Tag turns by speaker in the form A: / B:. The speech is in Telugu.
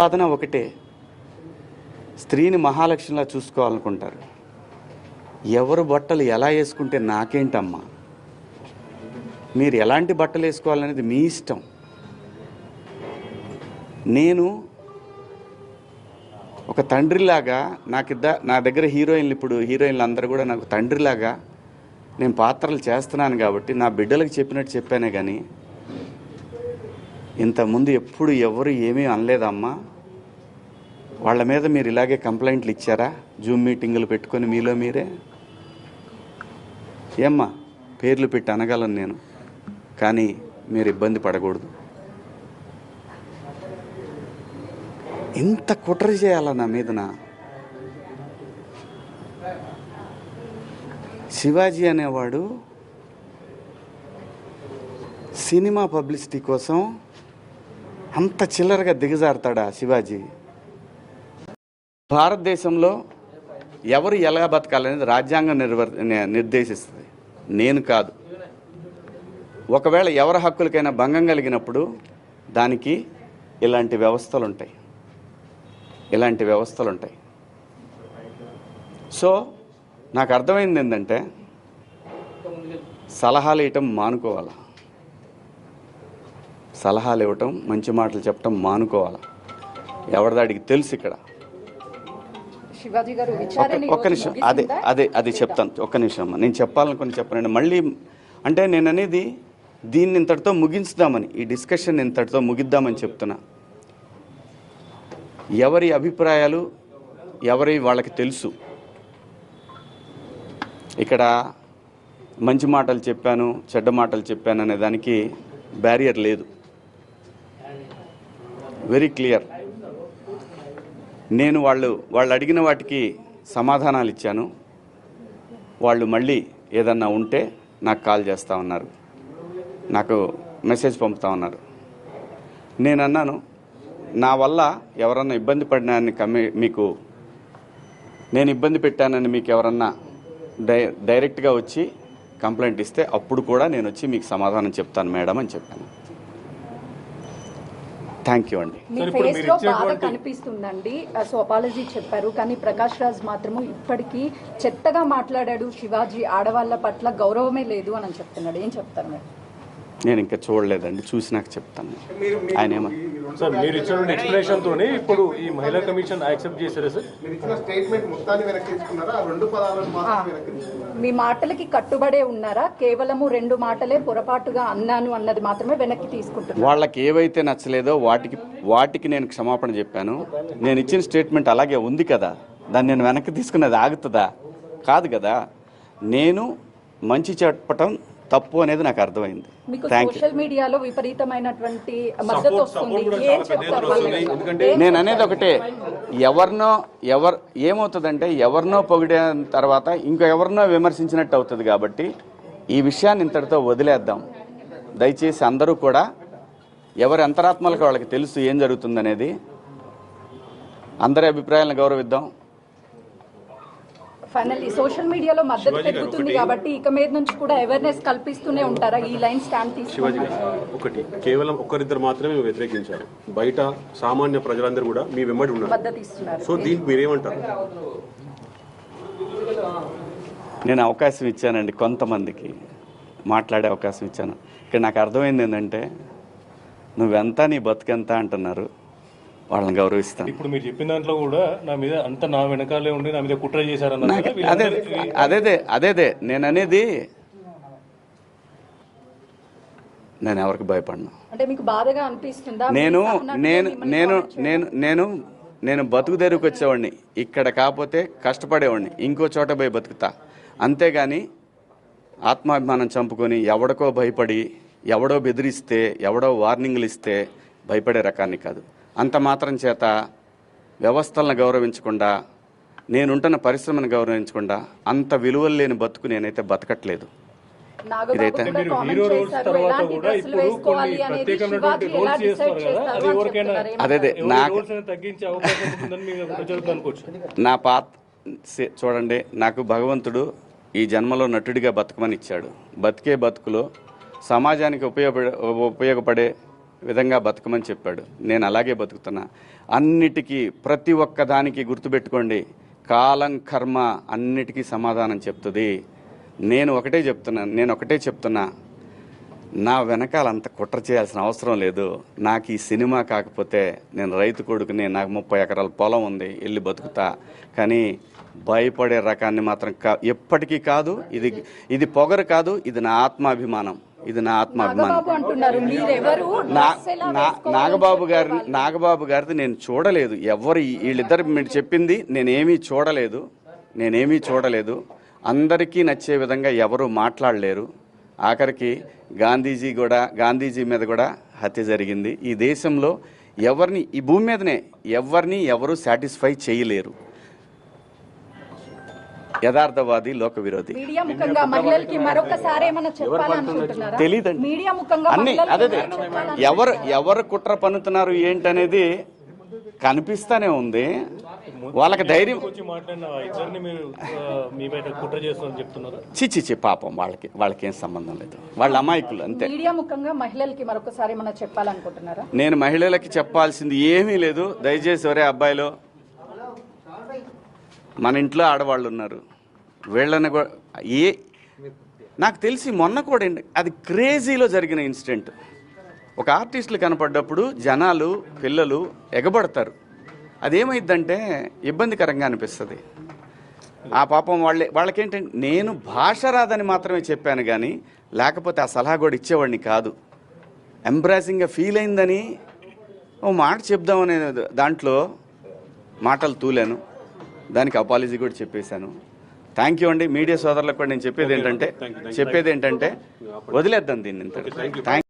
A: సాధన ఒకటే. స్త్రీని మహాలక్ష్మిలా చూసుకోవాలనుకుంటారు. ఎవరు బట్టలు ఎలా వేసుకుంటే నాకేంటమ్మా? మీరు ఎలాంటి బట్టలు వేసుకోవాలనేది మీ ఇష్టం. నేను ఒక తండ్రిలాగా నాకిద్ద నా దగ్గర హీరోయిన్లు ఇప్పుడు హీరోయిన్లు అందరూ కూడా నాకు తండ్రిలాగా నేను పాత్రలు చేస్తున్నాను కాబట్టి నా బిడ్డలకు చెప్పినట్టు చెప్పానే కానీ ఇంతకుముందు ఎప్పుడు ఎవరు ఏమీ అనలేదమ్మా. వాళ్ళ మీద మీరు ఇలాగే కంప్లైంట్లు ఇచ్చారా? జూమ్ మీటింగులు పెట్టుకొని మీలో మీరే? ఏమ్మా పేర్లు పెట్టి అనగలను నేను. కానీ మీరు ఇబ్బంది పడకూడదు. ఇంత కుట్ర చేయాలా నా మీదన? శివాజీ అనేవాడు సినిమా పబ్లిసిటీ కోసం అంత చిల్లరగా దిగజారుతాడా శివాజీ? భారతదేశంలో ఎవరు ఎలా బతకాలనేది రాజ్యాంగం నిర్వర్ నిర్దేశిస్తుంది. నేను కాదు. ఒకవేళ ఎవరి హక్కులకైనా భంగం కలిగినప్పుడు దానికి ఇలాంటి వ్యవస్థలు ఉంటాయి ఇలాంటి వ్యవస్థలు ఉంటాయి సో నాకు అర్థమైంది ఏంటంటే సలహాలు ఇవ్వటం మానుకోవాలి? సలహాలు ఇవ్వటం మంచి మాటలు చెప్పటం మానుకోవాలి? ఎవరిదాడికి తెలుసు ఇక్కడ.
B: శివాజీ గారు
A: ఒక్క నిమిషం. అదే? అదే అది చెప్తాను. ఒక్క నిమిషం అమ్మా. నేను చెప్పాలనుకుని చెప్పనండి మళ్ళీ అంటే నేను అనేది దీన్ని ఇంతటితో ముగించుదామని ఈ డిస్కషన్ ఇంతటితో ముగిద్దామని చెప్తున్నా. ఎవరి అభిప్రాయాలు ఎవరి వాళ్ళకి తెలుసు? ఇక్కడ మంచి మాటలు చెప్పాను చెడ్డ మాటలు చెప్పాను అనే దానికి బ్యారియర్ లేదు. వెరీ క్లియర్ నేను వాళ్ళు వాళ్ళు అడిగిన వాటికి సమాధానాలు ఇచ్చాను. వాళ్ళు మళ్ళీ ఏదన్నా ఉంటే నాకు కాల్ చేస్తా ఉన్నారు. నాకు మెసేజ్ పంపుతా ఉన్నారు. నేను అన్నాను నా వల్ల ఎవరన్నా ఇబ్బంది పడినాన్ని కమ్మి మీకు నేను ఇబ్బంది పెట్టానని మీకు ఎవరన్నా డై డైరెక్ట్గా వచ్చి కంప్లైంట్ ఇస్తే అప్పుడు కూడా నేను వచ్చి మీకు సమాధానం చెప్తాను మేడం అని చెప్పాను. థ్యాంక్ యూ అండి.
B: మీ ఫేస్
C: మీరు
B: లో బాధ కనిపిస్తుందండి. సో అపాలజీ చెప్పారు కానీ ప్రకాష్ రాజ్ మాత్రము ఇప్పటికీ చెత్తగా మాట్లాడాడు శివాజీ. ఆడవాళ్ళ పట్ల గౌరవమే లేదు అని చెప్తున్నాడు. ఏం చెప్తారు
A: నేను ఇంకా చూడలేదండి చూసి నాకు చెప్తాను ఆయన ఏమో
C: సార్ మీరు ఇచ్చిన ఎక్స్ప్లెనేషన్ తోనే ఇప్పుడు ఈ మహిళా కమిషన్ యాక్సెప్ట్ చేశారా సార్?
D: మీరు ఇచ్చిన స్టేట్మెంట్ మొత్తాన్ని వెనక్కి తీసుకున్నారా ఆ రెండు పదాలను మాత్రం వెనక్కి తీసుకున్నారా
B: మీ మాటలకి కట్టుబడే ఉన్నారా? కేవలము రెండు మాటలే పొరపాటుగా అన్నాను అన్నది మాత్రమే వెనక్కి తీసుకుంటున్నారు
A: వాళ్ళకి ఏవైతే నచ్చలేదో వాటికి వాటికి నేను క్షమాపణ చెప్పాను. నేను ఇచ్చిన స్టేట్మెంట్ అలాగే ఉంది కదా. దాన్ని నేను వెనక్కి తీసుకున్నది ఆగుతుందా? కాదు కదా. నేను మంచి చెప్పటం తప్పు అనేది నాకు అర్థమైంది.
B: సోషల్ మీడియాలో విపరీతమైన మద్దతు వస్తుంది. ఏం చెప్తారు వాళ్ళకి? ఏం
A: నేను అనేది ఒకటే. ఎవరినో ఎవరు ఏమవుతుందంటే ఎవరినో పొగిడిన తర్వాత ఇంకో ఎవరినో విమర్శించినట్టు అవుతుంది కాబట్టి ఈ విషయాన్ని ఇంతటితో వదిలేద్దాం. దయచేసి అందరూ కూడా ఎవరి అంతరాత్మలకు వాళ్ళకి తెలుసు ఏం జరుగుతుందనేది. అందరి అభిప్రాయాలను గౌరవిద్దాం.
B: ఫైనల్ ఈ సోషల్ మీడియాలో మద్దతు పెరుగుతుంది కాబట్టి ఇక మీద నుంచి కూడా అవేర్నెస్ కల్పిస్తూనే ఉంటారా ఈ లైన్ స్టాండ్ తీసుకుని?
E: ఒకటి. కేవలం ఒక్కరిద్దరు మాత్రమే వ్యతిరేకించారు బయట సామాన్య ప్రజలందరూ కూడా మీ వెంబడి ఉన్నారు. సో దీనికి మీరేమంటారు?
A: నేను అవకాశం ఇచ్చానండి కొంతమందికి. మాట్లాడే అవకాశం ఇచ్చాను. ఇక్కడ నాకు అర్థమైంది ఏంటంటే నువ్వెంత నీ బతుకెంత అంటున్నారు. వాళ్ళని గౌరవిస్తాను.
C: ఇప్పుడు మీరు చెప్పిన దాంట్లో కూడా నా మీద అంత నా వెనకాలే ఉండి నా మీద కుట్ర కదా,
A: అదే అదేదే అదేదే నేను అనేది నేను ఎవరికి భయపడను.
B: అంటే మీకు బాధగా అనిపిస్తుందా?
A: నేను నేను నేను? నేను నేను నేను బతుకు తెరువుకి వచ్చేవాడిని. ఇక్కడ కాకపోతే కష్టపడేవాడిని. ఇంకో చోట పోయి బతుకుతా. అంతేగాని ఆత్మాభిమానం చంపుకొని ఎవడికో భయపడి ఎవడో బెదిరిస్తే ఎవడో వార్నింగ్లు ఇస్తే భయపడే రకాన్ని కాదు. అంత మాత్రం చేత వ్యవస్థలను గౌరవించకుండా నేనుంటున్న పరిశ్రమను గౌరవించకుండా అంత విలువలు లేని బతుకు నేనైతే బతకట్లేదు. ఇదైతే-
C: అది
A: నాకు నా పాత చూడండి నాకు భగవంతుడు ఈ జన్మలో నటుడిగా బతకమని ఇచ్చాడు. బతికే బతుకులో సమాజానికి ఉపయోగపడే ఉపయోగపడే విధంగా బతకమని చెప్పాడు. నేను అలాగే బతుకుతున్నా. అన్నిటికీ ప్రతి ఒక్క దానికి గుర్తుపెట్టుకోండి. కాలం కర్మ అన్నిటికీ సమాధానం చెప్తుంది. నేను ఒకటే చెప్తున్నాను నేను ఒకటే చెప్తున్నా. నా వెనకాల అంత కుట్ర చేయాల్సిన అవసరం లేదు. నాకు ఈ సినిమా కాకపోతే నేను రైతు కొడుకుని నాకు ముప్పై ఎకరాల పొలం ఉంది వెళ్ళి బతుకుతా. కానీ భయపడే రకాన్ని మాత్రం కా ఎప్పటికీ కాదు. ఇది ఇది పొగరు కాదు ఇది నా ఆత్మాభిమానం. ఇది నా ఆత్మాభిమానం
B: నాగబాబు అంటున్నారు మీరెవరు?
A: నా
B: డ్రెస్ ఎలా
A: నా-
B: వేసుకోవాలో?
A: నాగబాబు గారిని. నాగబాబు గారిది నేను చూడలేదు. ఎవరు వీళ్ళిద్దరు మీరు చెప్పింది నేనేమీ చూడలేదు. నేనేమీ చూడలేదు. అందరికీ నచ్చే విధంగా ఎవరు మాట్లాడలేరు. ఆఖరికి గాంధీజీ కూడా గాంధీజీ మీద కూడా హత్య జరిగింది. ఈ దేశంలో ఎవరిని ఈ భూమి మీదనే ఎవరిని ఎవరు సాటిస్ఫై చేయలేరు. యథార్థవాది లోక విరోధి
B: మీడియా ముఖంగా మహిళలకి మరొకసారి ఏమైనా చెప్పాలనుకుంటున్నారా?
A: తెలీదండి.
B: మీడియా ముఖంగా
A: అన్ని అదే? ఎవరు ఎవరు కుట్ర పన్నుతున్నారు ఏంటనేది కనిపిస్తానే ఉంది. వాళ్ళకి ధైర్యం
C: వచ్చి మాట్లాడిన ఆ ఇద్దరిని మీరు ఆ, మీ బయట కుట్ర చేస్తున్నారని చెప్తున్నారు?
A: చిచ్చి చి పాపం వాళ్ళకి వాళ్ళకి ఏం సంబంధం లేదు. వాళ్ళ అమాయకులు అంతే.
B: మీడియా ముఖంగా మహిళలకి మరొకసారి చెప్పాలనుకుంటున్నారా?
A: నేను మహిళలకి చెప్పాల్సింది ఏమీ లేదు. దయచేసి ఒరే అబ్బాయిలు మన ఇంట్లో ఆడవాళ్ళు ఉన్నారు. వీళ్ళని కూడా ఏ నాకు తెలిసి మొన్న కూడా అది క్రేజీలో జరిగిన ఇన్సిడెంట్. ఒక ఆర్టిస్టులు కనపడ్డప్పుడు జనాలు పిల్లలు ఎగబడతారు. అదేమైందంటే ఇబ్బందికరంగా అనిపిస్తుంది. ఆ పాపం వాళ్ళే వాళ్ళకేంటంటే నేను భాష రాదని మాత్రమే చెప్పాను కానీ లేకపోతే ఆ సలహా కూడా ఇచ్చేవాడిని కాదు. ఎంబ్రాసింగ్గా ఫీల్ అయిందని ఓ మాట చెప్దామనే దాంట్లో మాటలు తూలాను. దానికి అపాలజీ కూడా చెప్పేశాను. థ్యాంక్ యూ అండి. మీడియా సోదరులకు కూడా నేను చెప్పేది ఏంటంటే చెప్పేది ఏంటంటే వదిలేద్దాం దీన్ని ఇంత థ్యాంక్